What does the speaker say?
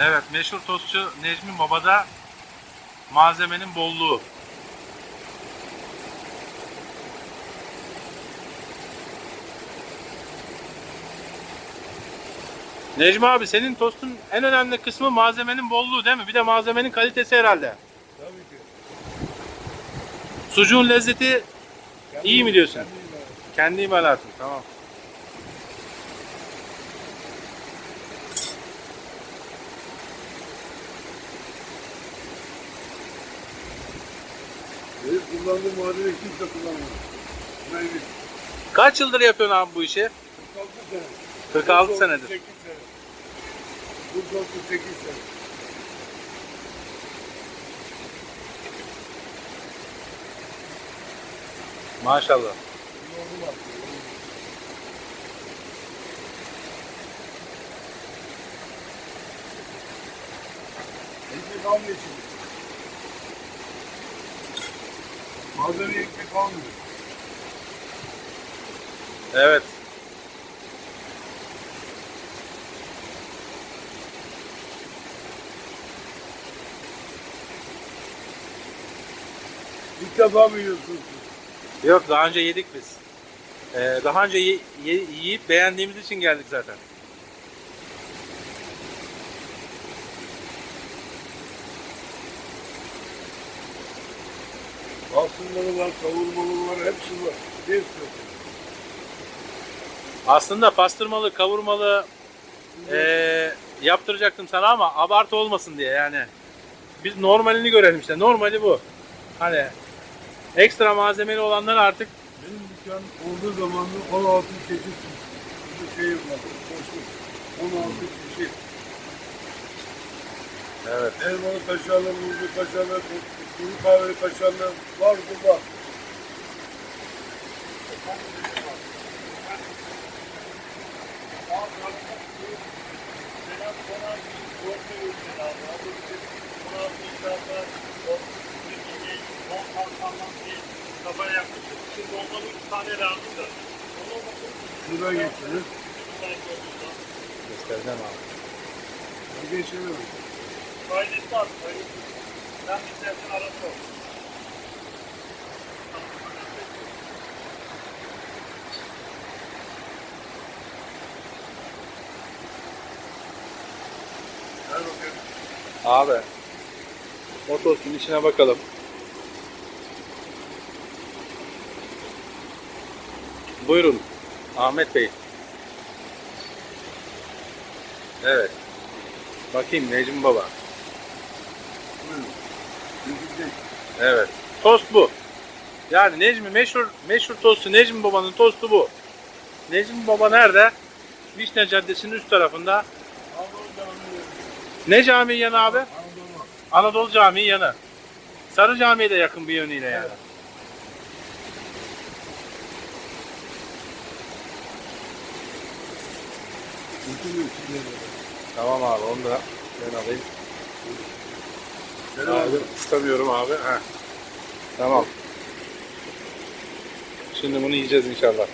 Evet meşhur tostçu Necmi Baba'da malzemenin bolluğu. Necmi abi senin tostun en önemli kısmı malzemenin bolluğu değil mi? Bir de malzemenin kalitesi herhalde. Tabii ki. Sucuğun lezzeti İyi mi diyorsun? kendi imalatı. kendi imalatın. Tamam. Benim kullandığım malzeme kimse. Ben bir Kaç yıldır yapıyorsun abi bu işi? 46 sene. 46 Bu senedir. 38 sene. Bu 38 sene. Maşallah. Yoğunu var. Ekmek almıyor şimdi. Malzeme ekmek almıyor. Evet. İlk defa mı yiyorsunuz? Yok daha önce yedik biz. Ee, daha önce ye- ye- yiyip beğendiğimiz için geldik zaten. Asılmalı var, kavurmalı var, hepsi var. Hepsi var. Aslında pastırmalı, kavurmalı ee, yaptıracaktım sana ama abartı olmasın diye yani. Biz normalini görelim işte. Normali bu. Hani ekstra malzemeli olanları artık Benim dükkan olduğu zaman da 16 çeşit bir şey var. Boşluk. 16 çeşit. Evet. Elmalı kaşarlı, muzlu kaşarlı, kuru kahveli kaşarlı var bu var. Kafaya yaklaşık. Şimdi ondan üç tane lazım da. Ona bakın. Şuradan geçtiniz. Göstereceğim abi. Bir geçelim. Kaydetti abi. Kaydetti. Sen istersen. Ver bakayım. Abi. O tostun içine bakalım. Buyurun Ahmet Bey. Evet. Bakayım Necmi Baba. Gözükecek. Evet. Tost bu. Yani Necmi meşhur meşhur tostu Necmi Baba'nın tostu bu. Necmi Baba nerede? Vişne Caddesi'nin üst tarafında. Anadolu Camii. Ne cami yanı abi? Anadolu. Anadolu Camii yanı. Sarı Camii'ye de yakın bir yönüyle yani. Evet. Tamam abi onu da ben alayım. Abi tutamıyorum abi. Heh. Tamam. Şimdi bunu yiyeceğiz inşallah.